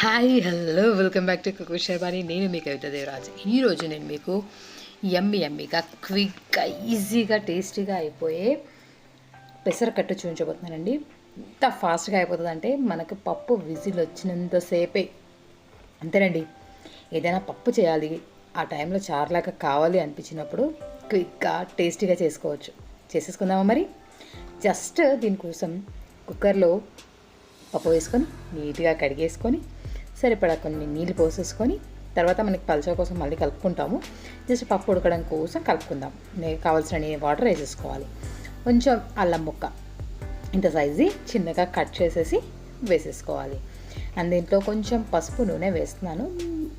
Hi hello welcome back to Kuku Sharbani నేను మీ కవిత దేవరాజ్. ఈరోజు నేను మీకు ఎమ్మి ఎమ్మిగా క్విక్గా ఈజీగా టేస్టీగా అయిపోయే పెసరకట్టు చూపించబోతున్నానండి. ఎంత ఫాస్ట్గా అయిపోతుంది అంటే మనకు పప్పు విజిల్ వచ్చినంతసేపే అంతేనండి. ఏదైనా పప్పు చేయాలి ఆ టైంలో చారులాగా కావాలి అనిపించినప్పుడు క్విక్గా టేస్టీగా చేసుకోవచ్చు. చేసేసుకుందామా మరి? జస్ట్ దీనికోసం కుక్కర్లో పప్పు వేసుకొని నీట్గా కడిగేసుకొని సరిపడా కొన్ని నీళ్ళు పోసేసుకొని తర్వాత మనకి పలచా కోసం మళ్ళీ కలుపుకుంటాము. జస్ట్ పప్పు ఉడకడం కోసం కలుపుకుందాం. కావాల్సిన వాటర్ వేసేసుకోవాలి. కొంచెం అల్లం ముక్క ఇంత సైజు చిన్నగా కట్ చేసేసి వేసేసుకోవాలి. అండ్ దీంట్లో కొంచెం పసుపు నూనె వేస్తున్నాను.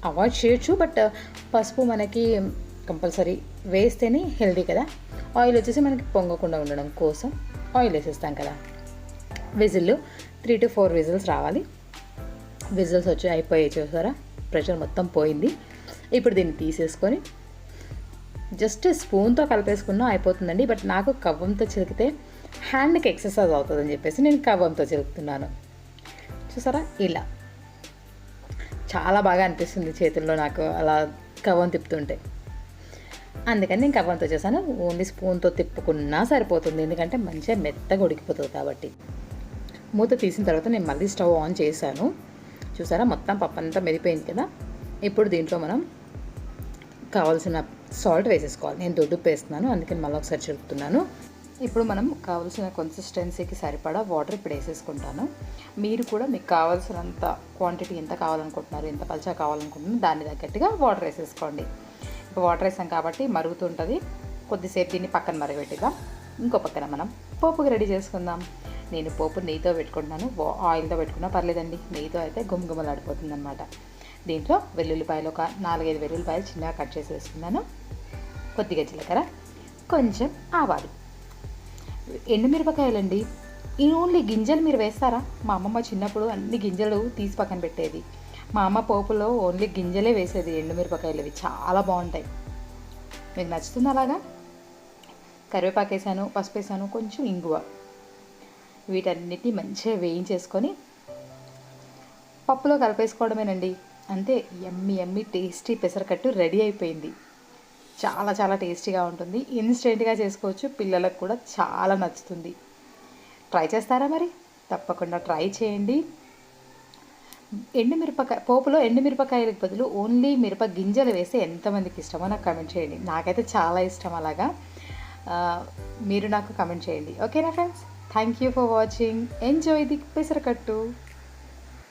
అవాయిడ్ చేయొచ్చు బట్ uh, పసుపు మనకి కంపల్సరీ వేస్తేనే హెల్దీ కదా. ఆయిల్ వచ్చేసి మనకి పొంగకుండా ఉండడం కోసం ఆయిల్ వేసేస్తాం కదా. Whistle three to four whistles రావాలి. విజిల్స్ వచ్చి అయిపోయాయి చూసారా? ప్రెషర్ మొత్తం పోయింది. ఇప్పుడు దీన్ని తీసేసుకొని జస్ట్ స్పూన్తో కలిపేసుకున్నా అయిపోతుందండి. బట్ నాకు కవ్వంతో చిలికితే హ్యాండ్కి ఎక్సర్సైజ్ అవుతుందని చెప్పేసి నేను కవ్వంతో చిలుకుతున్నాను. చూసారా? ఇలా. చాలా బాగా అనిపిస్తుంది చేతుల్లో నాకు అలా కవ్వం తిప్పుతుంటే. అందుకని నేను కవ్వంతో చేశాను. ఓన్లీ స్పూన్తో తిప్పుకున్నా సరిపోతుంది. ఎందుకంటే మంచిగా మెత్తగా ఉడికిపోతుంది కాబట్టి. మూత తీసిన తర్వాత నేను మళ్ళీ స్టవ్ ఆన్ చేశాను. చూసారా? మొత్తం పప్పు అంతా మెరిపోయింది కదా? ఇప్పుడు దీంట్లో మనం కావాల్సిన సాల్ట్ వేసేసుకోవాలి. నేను దొడ్డు వేస్తున్నాను అందుకని మళ్ళీ ఒకసారి చెప్తున్నాను. ఇప్పుడు మనం కావాల్సిన కన్సిస్టెన్సీకి సరిపడా వాటర్ ఇప్పుడు వేసేసుకుంటాను. మీరు కూడా మీకు కావాల్సినంత క్వాంటిటీ ఎంత కావాలనుకుంటున్నారు ఎంత పల్చా కావాలనుకుంటున్నారు దాన్ని తగ్గట్టుగా వాటర్ వేసేసుకోండి. ఇప్పుడు వాటర్ వేసాం కాబట్టి మరుగుతుంటుంది. కొద్దిసేపు దీన్ని పక్కన మరగబెట్టిద్దాం. ఇంకో పక్కన మనం పోపుకి రెడీ చేసుకుందాం. నేను పోపు నెయ్యితో పెట్టుకుంటున్నాను. ఆయిల్తో పెట్టుకున్నా పర్లేదండి. నెయ్యితో అయితే గుమగుమలాడిపోతుంది అనమాట దీంట్లో వెల్లుల్లిపాయలు ఒక నాలుగైదు వెల్లుల్లిపాయలు చిన్నగా కట్ చేసి వేసుకున్నాను. కొద్దిగా జీలకర్ర కొంచెం ఆవాలు. ఎండుమిరపకాయలండి. ఈ ఓన్లీ గింజలు మీరు వేస్తారా? మా అమ్మమ్మ చిన్నప్పుడు అన్ని గింజలు తీసి పక్కన పెట్టేది. మా అమ్మ పోపులో ఓన్లీ గింజలే వేసేది ఎండుమిరపకాయలు. ఇవి చాలా బాగుంటాయి. మీకు నచ్చుతుంది అలాగా? కరివేపాకు వేసాను పసుపు వేసాను కొంచెం ఇంగువ. వీటన్నిటిని మంచిగా వేయించేసుకొని పప్పులో కలిపేసుకోవడమేనండి. అంతే ఎమ్మి ఎమ్మి టేస్టీ పెసరకట్టు రెడీ అయిపోయింది. చాలా చాలా టేస్టీగా ఉంటుంది. ఇన్స్టెంట్గా చేసుకోవచ్చు. పిల్లలకు కూడా చాలా నచ్చుతుంది. ట్రై చేస్తారా మరి? తప్పకుండా ట్రై చేయండి. ఎండుమిరపకాయ పోపులో ఎండుమిరపకాయలకు బదులు ఓన్లీ మిరప గింజలు వేస్తే ఎంతమందికి ఇష్టమో నాకు కమెంట్ చేయండి. నాకైతే చాలా ఇష్టం అలాగా. మీరు నాకు కమెంట్ చేయండి. ఓకేనా friends thank you for watching enjoy the పెసరకట్టు